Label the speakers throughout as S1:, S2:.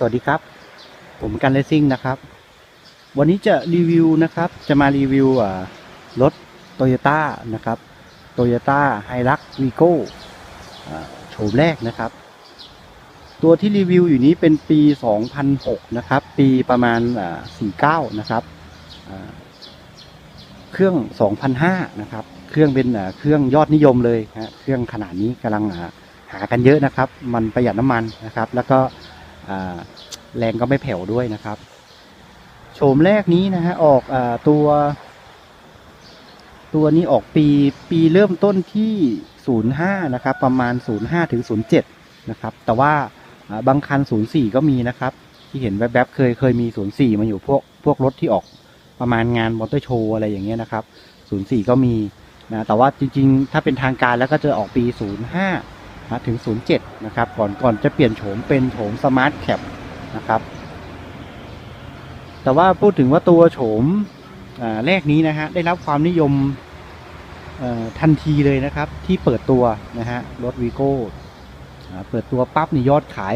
S1: สวัสดีครับ ผมกันเลซิ่งนะครับ วันนี้จะรีวิวนะครับ จะมารีวิวรถโตโยต้านะครับโตโยต้าไฮรักวีโก้โฉมแรกนะครับ ตัวที่รีวิวอยู่นี้เป็นปี 2006 นะครับ ปีประมาณอ่า49 นะครับเครื่อง 2005 นะครับ เครื่องเป็นเครื่องยอดนิยมเลยฮะเครื่องขนาดนี้กำลังอ่าหากันเยอะนะครับ มันประหยัดน้ำมันนะครับ แล้วก็ แรงก็ไม่แผ่วด้วยนะครับ โฉมแรกนี้นะฮะออกอตัว ตัวนี้ออกปีปีเริ่มต้นที่ 05 นะครับ ประมาณ 05ถึง07 นะครับ แต่ว่าบางคัน 04 ก็มีนะครับ ที่เห็นแวบๆเคยเคยมี 04 มาอยู่พวกพวกรถที่ออกประมาณงานมอเตอร์โชว์อะไรอย่างเงี้ยนะครับ 04 ก็มีนะแต่ว่าจริงๆ ถ้าเป็นทางการแล้วก็จะออกปี 05 นะถึง 07 นะครับ ก่อนก่อนจะเปลี่ยนโฉมเป็นโฉมสมาร์ทแคปนะครับ แต่ว่าพูดถึงว่าตัวโฉมแรกนี้นะฮะได้รับความนิยมทันทีเลยนะครับที่เปิดตัวนะฮะรถวีโก้เปิดตัวปั๊บนี่ยอดขาย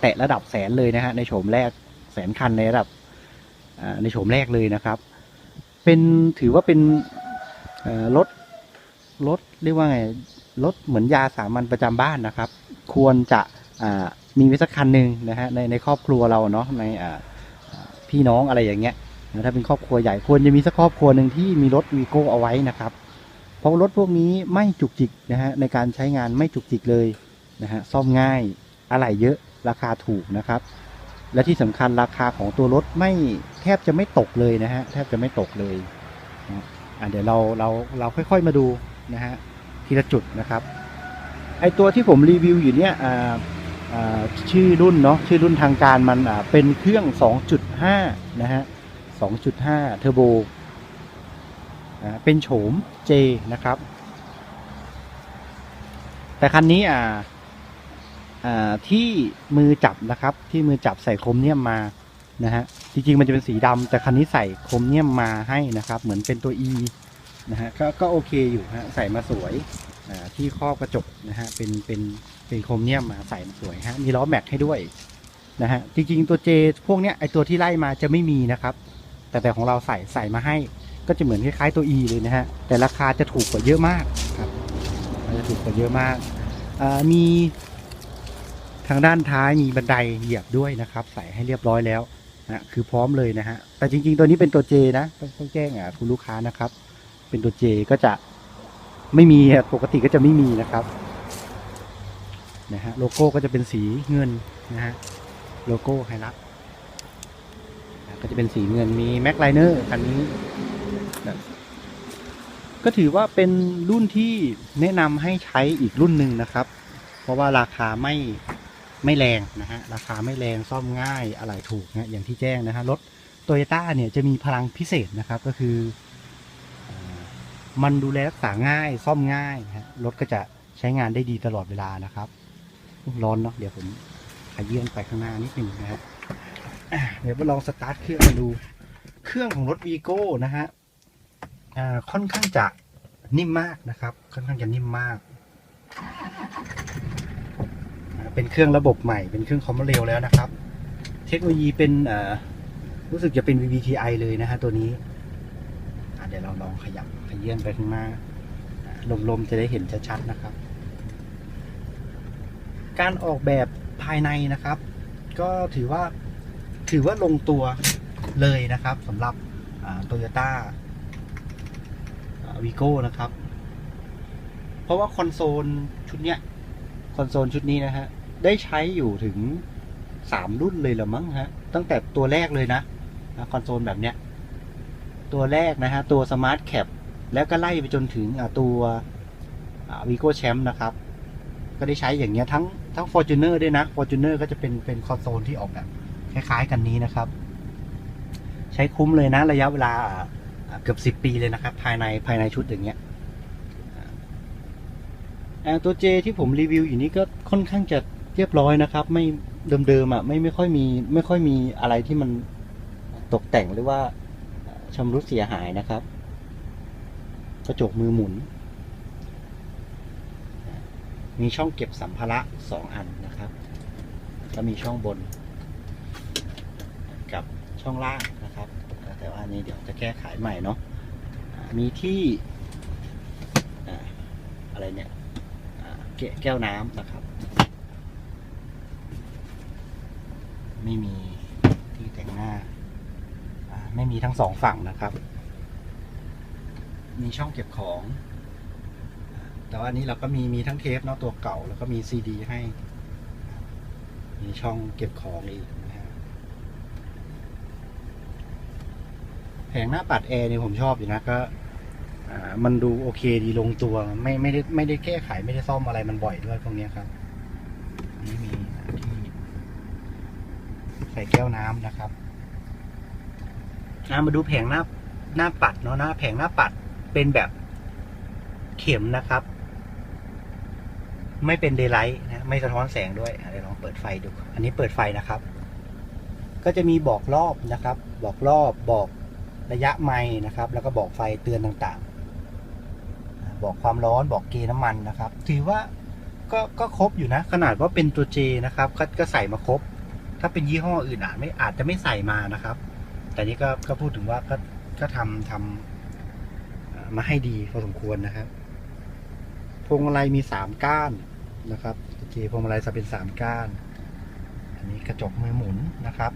S1: แตะระดับแสนเลยนะฮะในโฉมแรกแสนคันในระดับในโฉมแรกเลยนะครับ เป็นถือว่าเป็นรถรถเรียกว่าไง รถเหมือนยาสามัญประจำบ้านนะครับ ควรจะมีไว้สักคันหนึ่งนะฮะในในครอบครัวเราเนาะในพี่น้องอะไรอย่างเงี้ยถ้าเป็นครอบครัวใหญ่ควรจะมีสักครอบครัวหนึ่งที่มีรถวีโก้เอาไว้นะครับ เพราะรถพวกนี้ไม่จุกจิกนะฮะในการใช้งานไม่จุกจิกเลยนะฮะซ่อมง่ายอะไรเยอะราคาถูกนะครับ และที่สำคัญราคาของตัวรถไม่แทบจะไม่ตกเลยนะฮะแทบจะไม่ตกเลยนะอะเดี๋ยวเราเราเราค่อย ๆมาดูนะฮะ ทีละจุดนะครับ ไอตัวที่ผมรีวิวอยู่เนี่ยชื่อรุ่นเนาะชื่อรุ่นทางการมันเป็นเครื่อง 2.5 นะฮะ 2.5 เทอร์โบเป็นโฉม J นะครับ แต่คันนี้อ่าที่มือจับนะครับ ที่มือจับใส่โครเมียมมานะฮะจริงๆมันจะเป็นสีดำแต่คันนี้ใส่โครเมียมมาให้นะครับ เหมือนเป็นตัว E นะฮะก็ก็โอเคอยู่ฮะใส่มาสวยที่ครอบกระจกนะฮะเป็นเป็นเป็นโครเมียมมาใส่มาสวยฮะมีล้อแม็กให้ด้วยนะฮะจริงๆตัวเจพวกเนี้ยไอตัวที่ไล่มาจะไม่มีนะครับ แต่แต่ของเราใส่ใส่มาให้ก็จะเหมือนคล้ายๆตัว E เลยนะฮะแต่ราคาจะถูกกว่าเยอะมากครับจะถูกกว่าเยอะมากมีทางด้านท้ายมีบันไดเหยียบด้วยนะครับ ใส่ให้เรียบร้อยแล้วนะคือพร้อมเลยนะฮะแต่จริงๆตัวนี้เป็นตัว J นะต้องต้องแจ้งอะคุณลูกค้านะครับ เป็นตัว J ก็จะไม่มีปกติก็จะไม่มีนะครับนะฮะโลโก้ก็จะเป็นสีเงินนะฮะโลโก้ไฮรักก็จะเป็นสีเงินมีแม็กไลเนอร์คันนี้นะก็ถือว่าเป็นรุ่นที่แนะนำให้ใช้อีกรุ่นหนึ่งนะครับ เพราะว่าราคาไม่ไม่แรงนะฮะราคาไม่แรงซ่อมง่ายอะไรถูกนะอย่างที่แจ้งนะฮะรถโตโยต้าเนี่ยจะมีพลังพิเศษนะครับก็คือ มันดูแลรักษาง่ายซ่อมง่ายฮะรถก็จะใช้งานได้ดีตลอดเวลานะครับร้อนเนาะเดี๋ยวผมขยื่นไปข้างหน้านิดหนึ่งนะฮะเดี๋ยวมาลองสตาร์ทเครื่องมาดู เครื่องของรถวีโก้นะฮะค่อนข้างจะนิ่มมากนะครับ ค่อนข้างจะนิ่มมาก เป็นเครื่องระบบใหม่ เป็นเครื่องคอมมอนเรลแล้วนะครับ เทคโนโลยีเป็นรู้สึกจะเป็น VVTi เลยนะฮะตัวนี้ เดี๋ยวเราลองขยับขยื่นไปข้างหน้าลมๆจะได้เห็นชัดๆนะครับ การออกแบบภายในนะครับ ก็ถือว่าถือว่าลงตัวเลยนะครับสำหรับโตโยต้าวีโก้นะครับ เพราะว่าคอนโซลชุดเนี้ยคอนโซลชุดนี้นะฮะ ได้ใช้อยู่ถึงสามรุ่นเลยหรือมั้งฮะ ตั้งแต่ตัวแรกเลยนะคอนโซลแบบเนี้ย ตัวแรกนะฮะ ตัว Smart Cap แล้วก็ไล่ไปจนถึงตัววีโก้แชมป์นะครับ ก็ได้ใช้อย่างเงี้ยทั้งทั้ง Fortuner ด้วยนะ Fortuner ก็จะเป็นเป็นคอนโซลที่ออกแบบคล้ายๆกันนี้นะครับ ใช้คุ้มเลยนะระยะเวลาเกือบสิบ10ปีเลยนะครับ ภายในภายในชุดอย่างเงี้ยตัว J ที่ผมรีวิวอยู่นี้ก็ค่อนข้างจะเรียบร้อยนะครับ ไม่เดิมๆอะไม่ไม่ค่อยมีไม่ค่อยมีอะไรที่มันตกแต่งหรือว่า ชำรุดเสียหายนะครับ กระจกมือหมุน มีช่องเก็บสัมภาระสองอันนะครับแล้วมีช่องบน กับช่องล่างนะครับ แต่ว่านี้เดี๋ยวจะแก้ไขใหม่เนาะมีที่อะไรเนี่ยแก้วน้ำนะครับ ไม่มีที่แต่งหน้าอ่า ไม่มีทั้งสองฝั่งนะครับ มีช่องเก็บของ แต่ว่าอันนี้เราก็มีมีทั้งเทปเนาะตัวเก่า แล้วก็มีซีดีให้ มีช่องเก็บของอีกนะฮะแผงหน้าปัดแอร์เนี่ยผมชอบอยู่นะก็มันดูโอเคดีลงตัว ไม่ไม่ได้ไม่ได้แก้ไขไม่ได้ซ่อมอะไรมันบ่อยด้วยพวกเนี้ครับนี่มีที่ใส่แก้วน้ำนะครับ อ่ามาดูแผงหน้าหน้าปัดเนาะหน้าแผงหน้าปัดเป็นแบบเข็มนะครับ ไม่เป็นเดย์ไลท์นะไม่สะท้อนแสงด้วยเดี๋ยวลองเปิดไฟดู อันนี้เปิดไฟนะครับ ก็จะมีบอกรอบนะครับ บอกรอบบอกระยะไมล์นะครับ แล้วก็บอกไฟเตือนต่างๆ บอกความร้อนบอกเกณฑ์น้ำมันนะครับ ถือว่าก็ก็ครบอยู่นะ ขนาดว่าเป็นตัว J นะครับก็ก็ใส่มาครบ ถ้าเป็นยี่ห้ออื่นอาจไม่อาจจะไม่ใส่มานะครับ แต่นี่ก็ก็พูดถึงว่าก็ก็ทำทำอ่ามาให้ดีพอสมควรนะครับพวงมาลัยมีสามก้านนะครับโอเคพวงมาลัยจะเป็นสามก้าน อันนี้กระจกมือหมุนนะครับ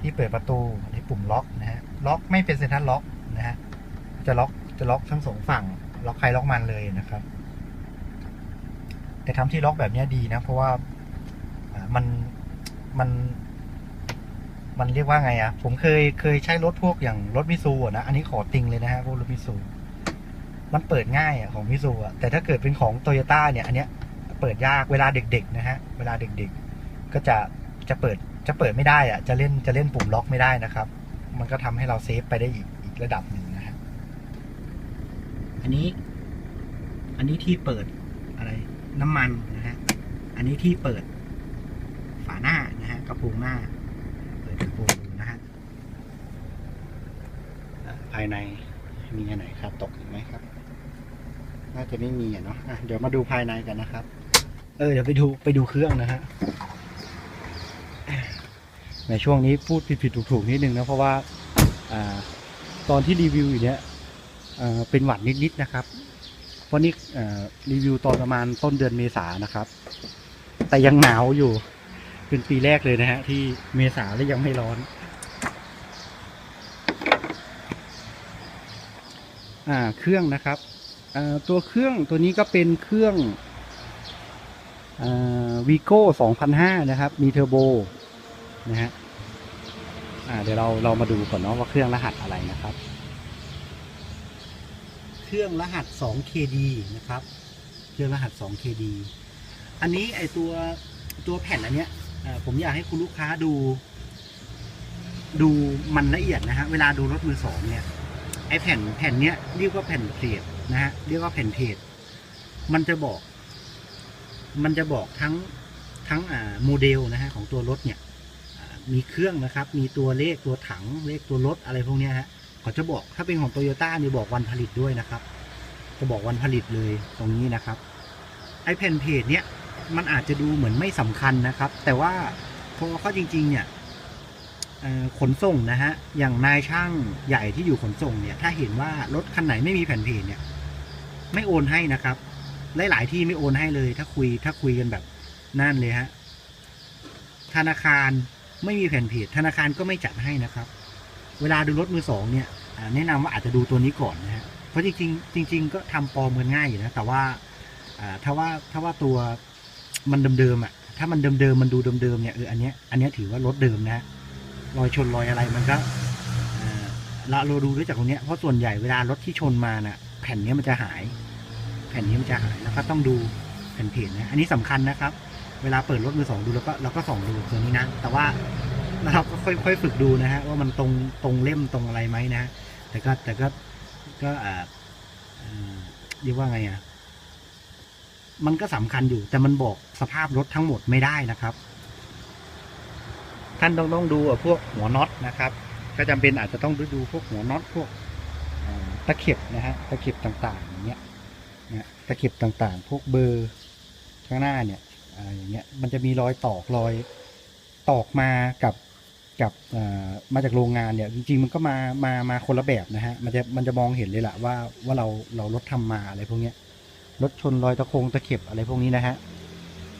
S1: ที่เปิดประตูอันนี้ปุ่มล็อกนะฮะล็อกไม่เป็นเซ็นทรัลล็อกนะฮะจะล็อกจะล็อกทั้งสองฝั่ง ล็อกใครล็อกมันเลยนะครับ แต่ทำที่ล็อกแบบนี้ดีนะ เพราะว่ามันมัน มันเรียกว่าไงอะ่ะ ผมเคยเคยใช้รถพวกอย่างรถมิซูอะนะ อันนี้ขอติงเลยนะฮะพวกรถมิซูมันเปิดง่ายอะของมิซูอะแต่ถ้าเกิดเป็นของโตโยต้าเนี่ย อันเนี้ยเปิดยากเวลาเด็ก ๆ นะฮะ เวลาเด็ก ๆ ก็จะจะเปิดจะเปิดไม่ได้อะ จะเล่นจะเล่นปุ่มล็อกไม่ได้นะครับ มันก็ทำให้เราเซฟไปได้อีกอีกระดับหนึ่งนะฮะอันนี้ อันนี้ที่เปิดอะไรน้ำมันนะฮะอันนี้ที่เปิดฝาหน้านะฮะกระโปรงหน้า โปรงดูนะฮะภายในมีอันไหนครับตกอีกไหมครับ น่าจะไม่มีอะเนาะะเดี๋ยวมาดูภายในกันนะครับ เออเดี๋ยวไปดูไปดูเครื่องนะฮะในช่วงนี้พูดผิดผิดถูกถูกๆนิดนึงนะเพราะว่าอตอนที่รีวิวอยู่เนี้ยเป็นหวัดนิดๆนะครับ เพราะนี่รีวิวตอนประมาณต้นเดือนเมษานะครับ แต่ยังหนาวอยู่ เป็นปีแรกเลยนะฮะ ที่เมษาแล้วยังไม่ร้อน อ่าเครื่องนะครับอ่าตัวเครื่องตัวนี้ก็เป็นเครื่องวีโก้2005นห้านะครับ มีเทอร์โบนะฮะอ่าเดี๋ยวเราเรามาดูก่อนเนาะว่าเครื่องรหัสอะไรนะครับ เครื่องรหัส 2KD นะครับ เครื่องรหัส 2KD อันนี้ไอตัวตัวแผ่นอันเนี้ย ผมอยากให้คุณลูกค้าดู ดูมันละเอียดนะฮะเวลาดูรถมือสองเนี่ยไอแผ่นแผ่นเนี้ยเรียกว่าแผ่นเพลทนะฮะเรียกว่าแผ่นเพลทมันจะบอก มันจะบอกทั้งทั้งอ่าโมเดลนะฮะของตัวรถเนี่ยมีเครื่องนะครับ มีตัวเลขตัวถังเลขตัวรถอะไรพวกนี้ฮะเขาจะบอกถ้าเป็นของโตโยต้านี่บอกวันผลิตด้วยนะครับ จะบอกวันผลิตเลยตรงนี้นะครับ ไอแผ่นเพจเนี้ย มันอาจจะดูเหมือนไม่สำคัญนะครับ แต่ว่าพอเข้าจริง ๆ เนี่ยขนส่งนะฮะ อย่างนายช่างใหญ่ที่อยู่ขนส่งเนี่ย ถ้าเห็นว่ารถคันไหนไม่มีแผ่นเพจเนี่ย ไม่โอนให้นะครับ หลายๆที่ไม่โอนให้เลย ถ้าคุยถ้าคุยกันแบบนั่นเลยฮะ ธนาคารไม่มีแผ่นเพจธนาคารก็ไม่จัดให้นะครับ เวลาดูรถมือสองเนี่ยแนะนำว่าอาจจะดูตัวนี้ก่อนนะฮะ เพราะจริงๆจริง ๆ ก็ทำปลอมกันง่ายอยู่นะ แต่ว่าถ้าว่าถ้าว่าตัว มันเดิมๆอะ ถ้ามันเดิมๆมันดูเดิมๆเนี่ยเอออันเนี้ยอันเนี้ยถือว่ารถเดิมนะรอยชนรอยอะไรมันก็เอ่อเราเราดูด้วยจากตรงเนี้ยเพราะส่วนใหญ่เวลารถที่ชนมาน่ะ แผ่นเนี้ยมันจะหาย แผ่นนี้มันจะหายแล้วก็ต้องดูแผ่นเพจนะอันนี้สำคัญนะครับ เวลาเปิดรถมือสองดูแล้วก็เราก็ส่องดูตัวนี้นะแต่ว่าเราก็ค่อยๆฝึกดูนะฮะว่ามันตรงตรงเล่มตรงอะไรไหมนะแต่ก็แต่ก็ก็อ่อเอ่อเรียกว่าไงอะ มันก็สำคัญอยู่ แต่มันบอกสภาพรถทั้งหมดไม่ได้นะครับ ท่านต้องต้องดูพวกหัวน็อตนะครับ ก็จำเป็นอาจจะต้องดูพวกหัวน็อตพวกตะเข็บนะฮะตะเข็บต่างๆอย่างเงี้ยนะตะเข็บต่างๆ พวกเบอร์ข้างหน้าเนี่ยออย่างเงี้ยมันจะมีรอยตอกรอยตอกมากับกับมาจากโรงงานเนี่ยจริงๆมันก็มามามาคนละแบบนะฮะมันจะมันจะมองเห็นเลยแหละว่าว่าเราเรารถทำมาอะไรพวกเนี้ย รถชนรอยตะคงตะเข็บอะไรพวกนี้นะฮะ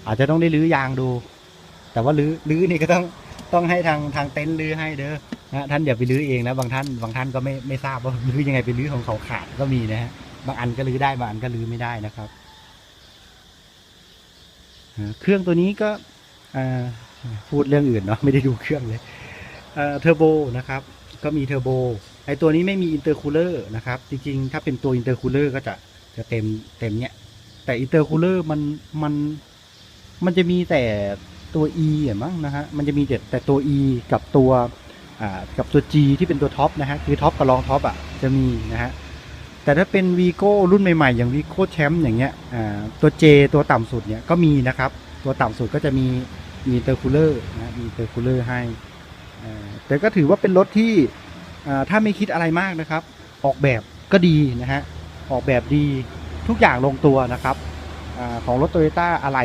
S1: อาจจะต้องได้รื้อยางดู แต่ว่ารื้อรื้อนี่ก็ต้องต้องให้ทางทางเต็นท์รื้อให้เด้อนะท่านอย่าไปรื้อเองนะบางท่านบางท่านก็ไม่ไม่ทราบว่ารื้อยังไงไปรื้อของเขาขาดก็มีนะฮะบางอันก็รื้อได้บางอันก็รื้อไม่ได้นะครับเครื่องตัวนี้ก็พูดเรื่องอื่นเนาะไม่ได้ดูเครื่องเลยเทอร์โบนะครับ ก็มีเทอร์โบไอตัวนี้ไม่มีอินเตอร์คูลเลอร์นะครับ จริงๆ ถ้าเป็นตัวอินเตอร์คูลเลอร์ก็จะ จะเต็มเต็มเนี้ย แต่อินเตอร์คูลเลอร์มันมันมันจะมีแต่ตัว E อะมั้งนะฮะ มันจะมีแต่แต่ตัว E กับตัวอ่ากับตัว G ที่เป็นตัวท็อปนะฮะ คือท็อปกับรองท็อปอะจะมีนะฮะ แต่ถ้าเป็นวีโก้รุ่นใหม่ๆ อย่างวีโก้แชมป์อย่างเงี้ยอ่าตัว J ตัวต่ำสุดเนี่ยก็มีนะครับ ตัวต่ำสุดก็จะมีมีเตอร์คูลเลอร์นะมีเตอร์คูลเลอร์ให้แต่ก็ถือว่าเป็นรถที่ถ้าไม่คิดอะไรมากนะครับ ออกแบบก็ดีนะฮะ ออกแบบดีทุกอย่างลงตัวนะครับอของรถโตโยต้าอะไร